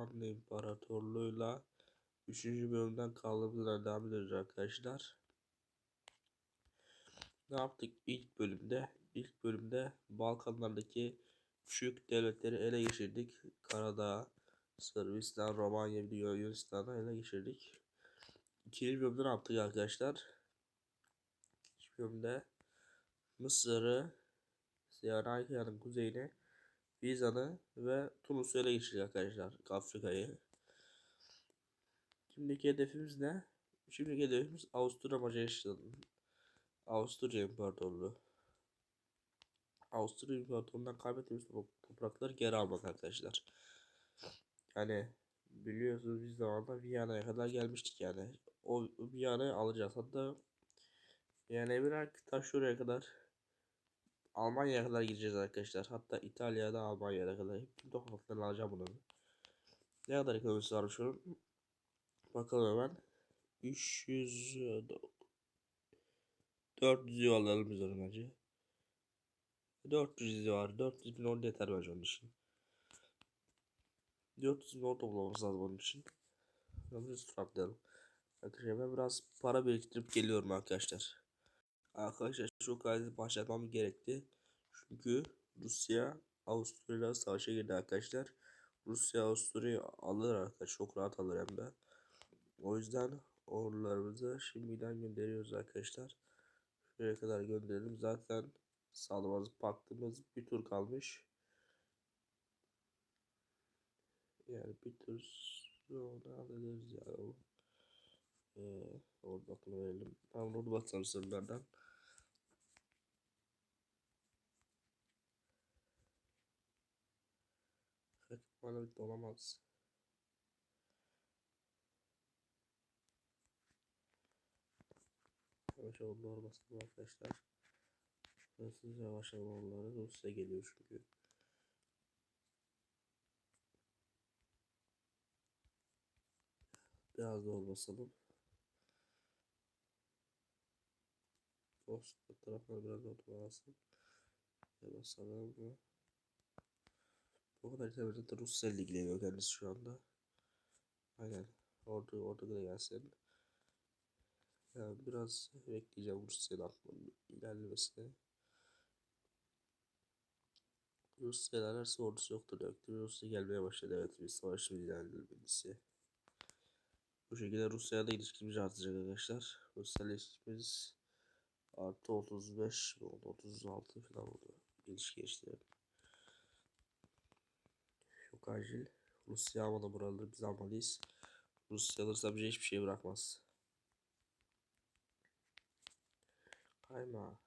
Osmanlı İmparatorluğu'yla 3. bölümden kaldığımız devam ediyoruz arkadaşlar. Ne yaptık ilk bölümde? İlk bölümde Balkanlardaki küçük devletleri ele geçirdik. Karadağ, Sırbistan, Romanya, Yunanistan'ı ele geçirdik. İkinci bölümde ne yaptık arkadaşlar? İkinci bölümde Mısır'ı, Siyanayka'nın kuzeyini, Vizan'ı ve Tunus'u ele geçirdik arkadaşlar. Afrika'yı. Şimdiki hedefimiz ne? Şimdiki hedefimiz Avusturya Macaristan. Avusturya İmparatorluğu. Avusturya İmparatorluğu'ndan kaybettiğimiz toprakları geri almak arkadaşlar. Yani biliyorsunuz biz zamanında Viyana'ya kadar gelmiştik yani. O Viyana'yı alacağız. Hatta yani bir ta şuraya kadar Almanya'ya kadar gideceğiz arkadaşlar. Hatta İtalya'da Almanya'ya kadar. Hep topraklarını alacağım bunu. Ne kadar ekonomisi var şu an? Bakalım hemen. 300 400 euro alalım biz onu bence. 400 var. 400 bin orada yeter bence onun için. 400 bin orada toplamamız lazım onun için. Yalnız tutlayalım. Arkadaşlar ben biraz para biriktirip geliyorum arkadaşlar. Arkadaşlar şu kaydı başlatmam gerekti. Çünkü Rusya Avusturya savaşa girdi arkadaşlar. Rusya Avusturya alır arkadaşlar. Çok rahat alır hem de. O yüzden ordularımızı şimdiden gönderiyoruz arkadaşlar. Şuraya kadar gönderelim. Zaten sağlamaz baktığımız bir tur kalmış. Yani bir tur sonra alırız ya. Ee, orada verelim. Ben orada baksam sırlardan. Bana bir olamaz. Yavaş olmalar basalım arkadaşlar. Hırsız yavaş olmaları Rusya geliyor çünkü. Biraz da basalım. Post tarafına biraz da basalım. Basalım? Bu kadar itemizde Rusya ile ilgileniyor kendisi şu anda. Aynen. Orada orada da gelsin. Yani biraz bekleyeceğim Rusya'nın atmanın ilerlemesini. Rusya ilerlerse ordusu yoktur demektir. Rusya gelmeye başladı evet bir savaşın ilerlemesi. Bu şekilde Rusya'ya da ilişkimiz artacak arkadaşlar. Rusya ile ilişkimiz artı 35 oldu 36 falan oldu. İlişki işte. Acil. Rusya almadı buraları biz almalıyız. Rusya alırsa bize hiçbir şey bırakmaz. Kayma.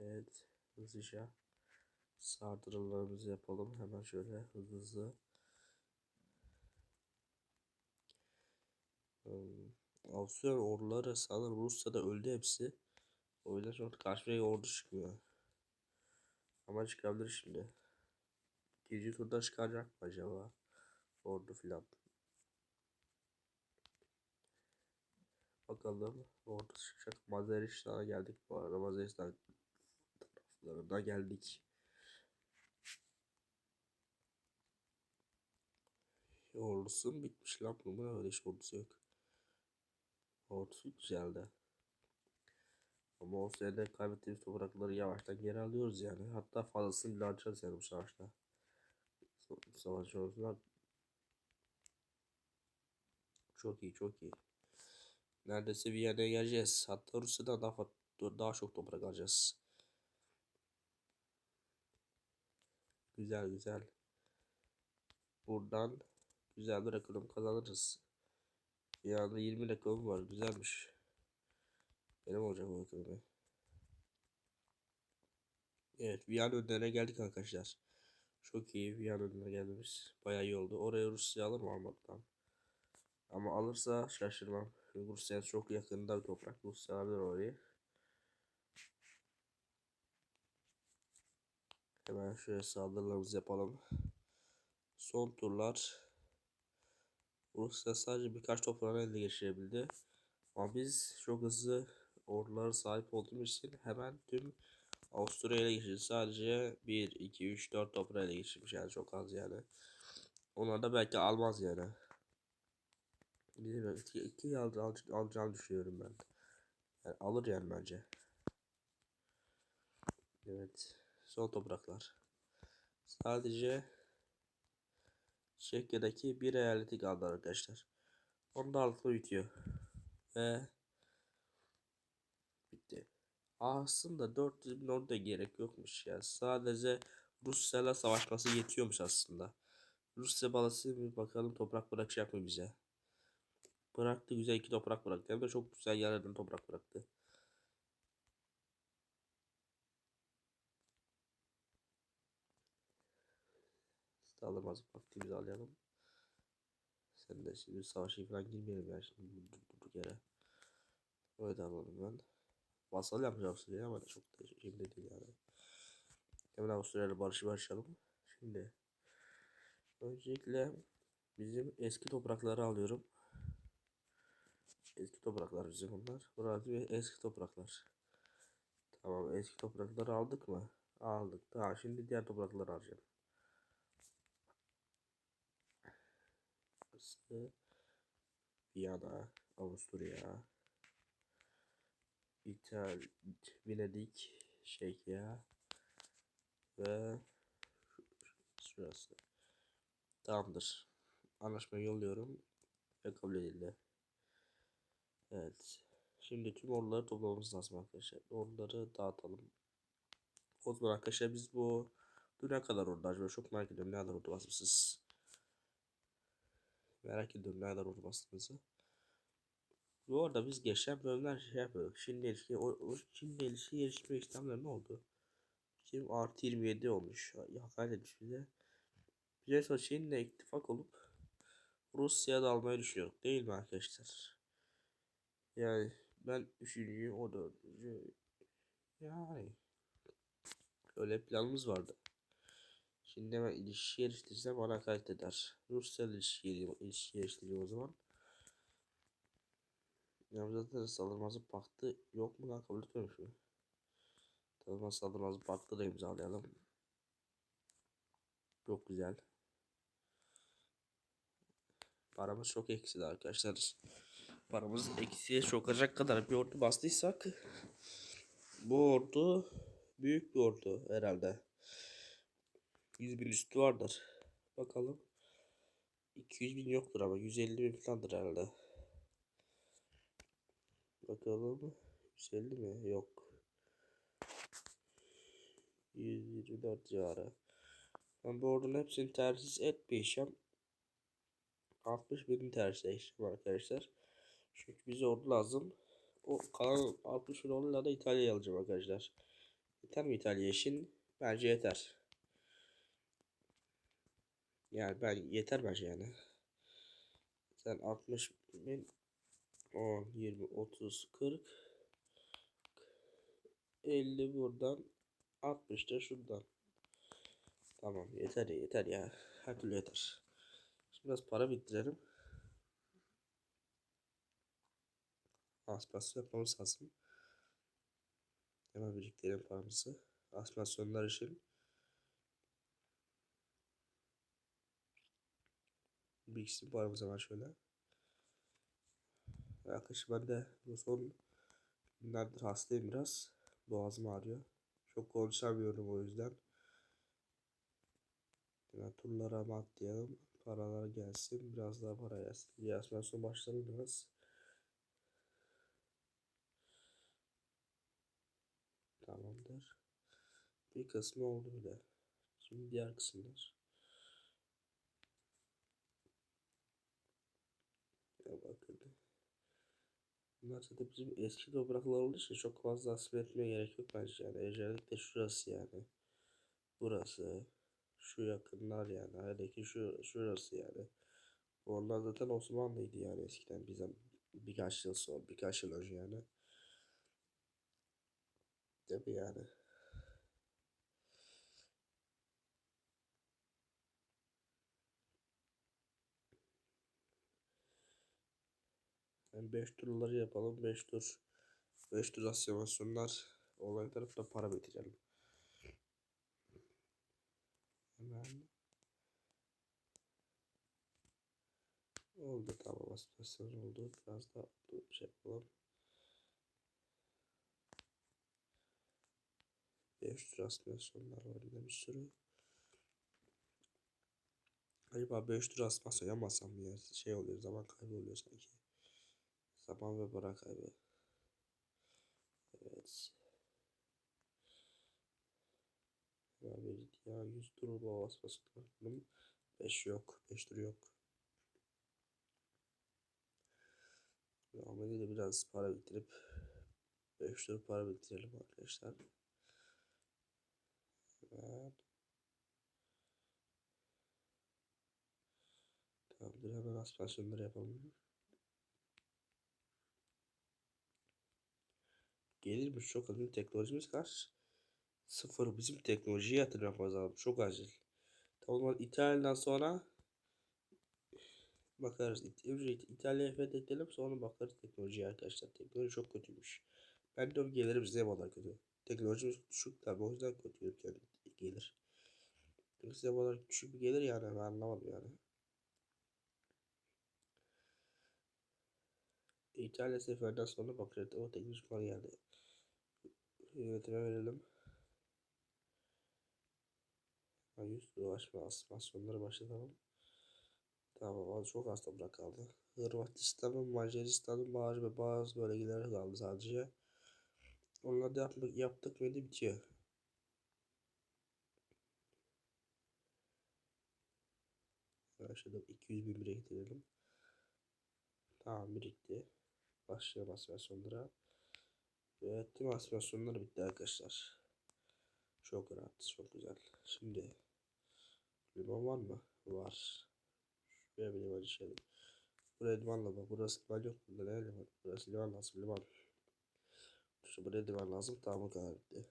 Evet. Hızlıca sardırılarımızı yapalım. Hemen şöyle hızlı hızlı. Hmm. Avusturya orduları sanırım Rusya'da öldü hepsi. O yüzden şu an karşıya ordu çıkmıyor. Ama çıkabilir şimdi. İkinci turda çıkacak mı acaba? Ordu filan. Bakalım orada çıkacak. Mazaristan'a geldik bu arada. Mazaristan taraflarına geldik. Ordusu bitmiş lan bunun öyle hiç ordusu yok. Ordusu güzeldi. Ama o sırada kaybettiğimiz toprakları yavaştan geri alıyoruz yani. Hatta fazlasını bile alacağız yani bu savaşta. Savaş sonrasında çok iyi çok iyi. Neredeyse Viyana'ya geleceğiz. Hatta Rusya'dan daha, daha çok toprak alacağız. Güzel güzel. Buradan güzel bir ekonomi kazanırız. Yani 20 ekonomi var. Güzelmiş. Benim olacak bu ekonomi. Evet Viyana önlerine geldik arkadaşlar. Çok iyi Viyana önüne gelmemiz. Bayağı iyi oldu. Oraya Rusya alır mı almaktan? Ama alırsa şaşırmam. Rusya çok yakında bir toprak. Rusya alır orayı. Hemen şöyle saldırılarımızı yapalım. Son turlar. Rusya sadece birkaç toprağını elde geçirebildi. Ama biz çok hızlı ordulara sahip olduğumuz için hemen tüm Avusturya ele geçirdi. Sadece 1, 2, 3, 4 toprağı ele geçirmiş yani çok az yani. Onlar da belki almaz yani. Bilmiyorum. İki, iki al, al, alacağını düşünüyorum ben. Yani alır yani bence. Evet. Son topraklar. Sadece Çekya'daki bir eyaleti kaldı arkadaşlar. Onda altı bitiyor. Ve. Aslında 400 bin orada gerek yokmuş ya. Sadece Rusya'yla savaşması yetiyormuş aslında. Rusya balası bir bakalım toprak bırakacak mı bize? Bıraktı güzel iki toprak bıraktı. Hem de çok güzel yerlerden toprak bıraktı. Sağlamaz vaktimizi alayalım. Sen de şimdi savaşa falan girmeyelim ya şimdi durduk yere. Öyle alalım ben. Vasal yapacağım size ama çok da şimdi değil yani. Hemen Avustralya'yla barışı başlayalım. Şimdi öncelikle bizim eski toprakları alıyorum. Eski topraklar bizim bunlar. Burası ve eski topraklar. Tamam eski toprakları aldık mı? Aldık. Tamam şimdi diğer toprakları alacağım. Burası Viyana, Avusturya, İtal, Venedik, Çekya ve şurası. Tamamdır. Anlaşmayı yolluyorum ve kabul edildi. Evet. Şimdi tüm orduları toplamamız lazım arkadaşlar. Orduları dağıtalım. O zaman arkadaşlar biz bu düne kadar ordu acaba çok merak ediyorum ne kadar ordu basmışsınız. Merak ediyorum ne kadar ordu bastığınızı. Bu arada biz geçen bölümler şey yapıyorduk. Şimdi ilişki, o, o şimdi ilişki gelişme işlemleri ne oldu? Kim artı 27 olmuş. Hakaret etmiş bize. Bize sonra Çin'le ittifak olup Rusya'ya dalmayı düşünüyorduk değil mi arkadaşlar? Yani ben üçüncüyüm o dördüncü. Yani öyle planımız vardı. Şimdi hemen ilişki geliştirsem bana hakaret eder. Rusya ilişki, ilişki geliştireyim o zaman. Ya zaten saldırmazı paktı yok mu lan kabul etmemiş mi? Tamam saldırmazı paktı da imzalayalım. Çok güzel. Paramız çok eksidi arkadaşlar. Paramız eksiye sokacak kadar bir ordu bastıysak bu ordu büyük bir ordu herhalde. 100 bin üstü vardır. Bakalım. 200 bin yoktur ama 150 bin falandır herhalde. Bakalım. 150 mi? Yok. 124 civarı. Ben bu ordunun hepsini tercih etmeyeceğim. 60 bin tercih arkadaşlar. Çünkü bize ordu lazım. O kalan 60 bin orduyla da İtalya'yı alacağım arkadaşlar. Yeter mi İtalya için? Bence yeter. Yani ben yeter bence yani. Sen 60 bin 10, 20, 30, 40 50 buradan 60 da şuradan. Tamam yeter ya yeter ya. Her türlü yeter. Şimdi biraz para bitirelim. Aspirasyon yapmamız lazım. Hemen biriktirelim paramızı. Aspirasyonlar için. Biriksin paramız hemen şöyle. Arkadaşlar ben de bu son günlerdir hastayım biraz. Boğazım ağrıyor. Çok konuşamıyorum o yüzden. Yani turlara mı atlayalım. Paralar gelsin. Biraz daha para gelsin. Bir son başlayalım biraz. Tamamdır. Bir kısmı oldu bile. Şimdi diğer kısımlar. Ya bakın. Bunlar zaten bizim eski topraklar olduğu için çok fazla asıl etmeye gerek yok bence yani. Özellikle şurası yani. Burası. Şu yakınlar yani. Aradaki şu, şurası yani. Onlar zaten Osmanlıydı yani eskiden bizim birkaç yıl sonra birkaç yıl önce yani. Mi yani? Yani 5 turları yapalım. 5 tur 5 tur asyamasınlar. Olay tarafta para bitirelim. Hemen. Oldu tamam aspirasyon oldu. Biraz da şey yapalım. 500 aspirasyonlar var yine bir sürü. Acaba 500 aspirasyon yapmasam mı ya? Şey oluyor zaman kaybı oluyor sanki. Zaman ve para kaybı. Evet. Ya bir ya 100 tur bu aspirasyon var. Bunun 5 yok. 5 tur yok. Ahmet'e de biraz para bitirip 5 tur para bitirelim arkadaşlar. Evet. Tamamdır hemen aspirasyonları yapalım. Gelirmiş çok azim teknolojimiz kaç? Sıfır bizim teknolojiye yatırım lazım. Çok acil. Tamam İtalya'dan sonra bakarız. Önce İtalya'ya fethedelim sonra bakarız teknolojiye arkadaşlar. Teknoloji çok kötüymüş. Ben de gelirim size kadar kötü. Teknolojimiz düşük tabi o yüzden kötü yani gelir. Size kadar düşük bir gelir yani ben anlamadım yani. İtalya seferinden sonra bakarız. O teknoloji falan geldi. Yönetime verelim. 100 ulaşma asmasyonları başlatalım. Tamam az çok az toprak kaldı. Hırvatistan'ın, Macaristan'ın bazı ve bazı bölgeleri kaldı sadece. Onları da yaptık, yaptık mıydı bitiyor. Başladım 200 bin bire getirelim. Tamam birikti. Başlayalım aspirasyonlara. Evet tüm aspirasyonlar bitti arkadaşlar. Çok rahat, çok güzel. Şimdi liman var mı? Var. Şuraya bir liman içelim. Buraya limanla bak. Burası liman yok. Burada ne liman? Burası liman lazım. Liman. Şu buraya liman lazım. Tamam o kadar bitti.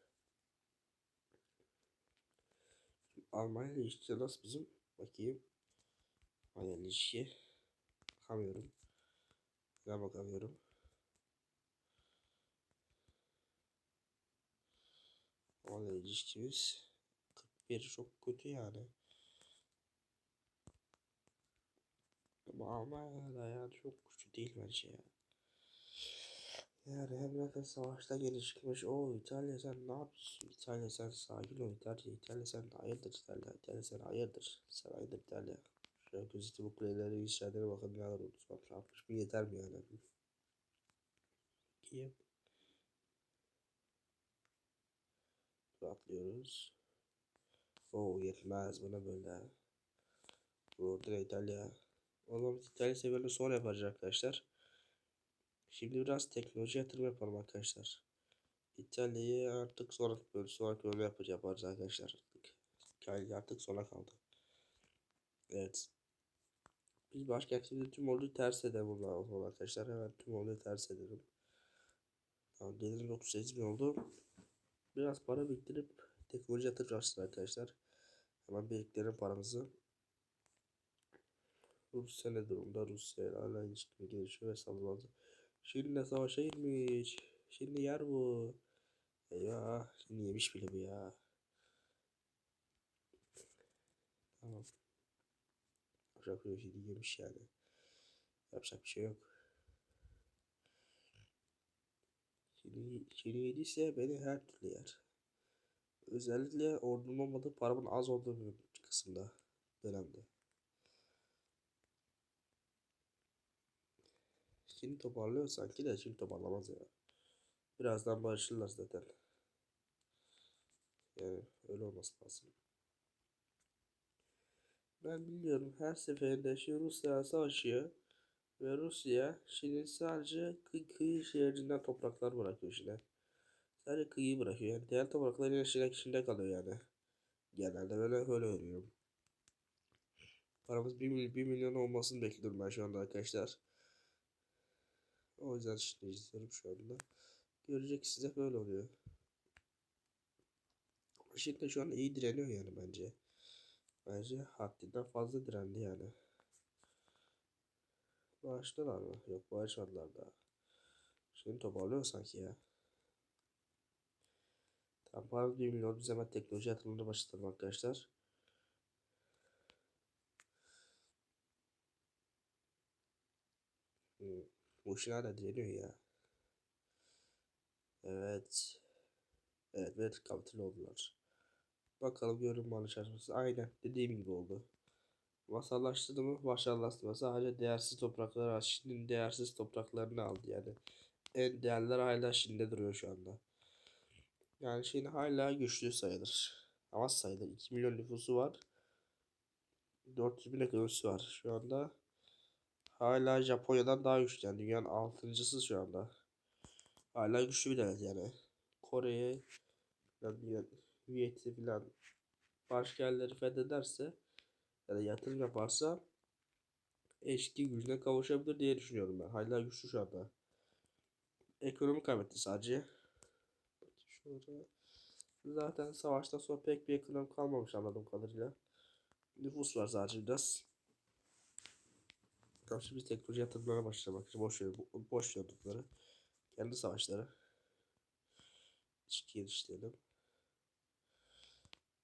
Almanya ile ilişki nasıl bizim? Bakayım. Almanya ilişki. Bakamıyorum. Ben bakamıyorum. Almanya ilişkimiz 41 çok kötü yani. Ama Almanya'da yani çok kötü değil bence ya. Yani hem zaten savaşta geri çıkmış. O İtalya sen ne yapıyorsun? İtalya sen sakin ol İtalya. İtalya sen hayırdır İtalya. İtalya sen hayırdır. Sen hayırdır İtalya. Şöyle gözütü bu kuleleri işaretine bakın neler oldu. Sonra yapmış mı yeter mi yani? Kim? Atlıyoruz. Oo yetmez buna böyle. Burada İtalya. O zaman İtalya seviyerini sonra yapacağız arkadaşlar. Şimdi biraz teknoloji yatırım yapalım arkadaşlar. İtalya'yı artık sonraki bölüm, sonraki bölüm yapacağız arkadaşlar. İtalya artık sona kaldı. Evet. Biz başkentimizde tüm olduğu ters edelim zaman arkadaşlar. Hemen tüm olduğu ters edelim. Tamam, gelirim 98 bin oldu. Biraz para biriktirip teknoloji yatıracağız arkadaşlar. Hemen biriktirelim paramızı. Rusya ne durumda? Rusya ile hala ilişkili gelişiyor ve saldırmadı. Şimdi de savaşa girmiş. Şimdi yer bu. Eyvah. Şimdi yemiş bile bu ya. Tamam. Şey yemiş yani. Yapacak bir şey yok. Yediyse beni her türlü yer. Özellikle ordunun olmadığı paramın az olduğu kısımda dönemde. Şimdi toparlıyor sanki de şimdi toparlamaz ya. Birazdan barışırlar zaten. Yani öyle olması lazım. Ben biliyorum her seferinde şu Rusya savaşıyor. Ve Rusya şimdi sadece kıy kıyı şehrinden topraklar bırakıyor şimdi. Sadece kıyıyı bırakıyor. Yani diğer topraklar yine içinde, içinde kalıyor yani. Genelde böyle öyle görüyorum. Paramız 1, 1 milyon olmasını bekliyorum ben şu anda arkadaşlar. O yüzden şimdi izliyorum şu anda. Görecek size böyle oluyor. Şimdi şu an iyi direniyor yani bence. Bence haddinden fazla direndi yani. Bağıştılar mı? Yok bağışmadılar daha. Şimdi toparlıyor sanki ya. Tamam para 1 milyon hemen teknoloji yatırımına başlayalım arkadaşlar. Hmm, Bu işin hala direniyor ya. Evet. Evet ve kapital oldular. Bakalım görünüm alı çalışması. Aynen dediğim gibi oldu. Vasallaştırdı mı? Vasallaştırma. Sadece değersiz toprakları al. Çin'in değersiz topraklarını aldı yani. En değerler hala Çin'de duruyor şu anda. Yani Çin hala güçlü sayılır. Ama sayılır. 2 milyon nüfusu var. 400 bin ekonomisi var. Şu anda hala Japonya'dan daha güçlü. Yani dünyanın 6.sı şu anda. Hala güçlü bir devlet yani. Kore'ye yani Viet'i falan başka yerleri fethederse ya da yatırım yaparsa eski gücüne kavuşabilir diye düşünüyorum ben. Hala güçlü şu anda. Ekonomi kaybetti sadece. Zaten savaştan sonra pek bir ekonomi kalmamış anladığım kadarıyla. Nüfus var sadece biraz. Karşı biz teknoloji yatırımlarına başlamak için boş ver, boş yordukları. Kendi savaşları. İlişki geliştirelim.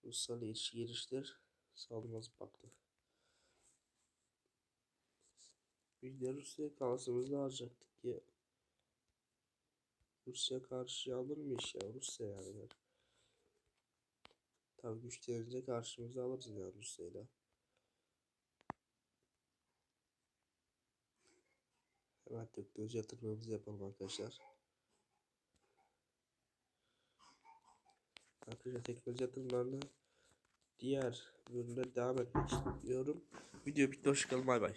Ulusal ilişki geliştir. Sağlamaz baktı. Bir de Rusya kalsımızda harcaktık ya. Rusya karşı alır mı iş ya? Rusya yani. Tabii güçlenince karşımıza alırız yani Rusya'yla. Hemen teknoloji yatırmamızı yapalım arkadaşlar. Arkadaşlar teknoloji yatırımlarına diğer bölümde devam etmek istiyorum. Video bitti. Hoşçakalın. Bay bay.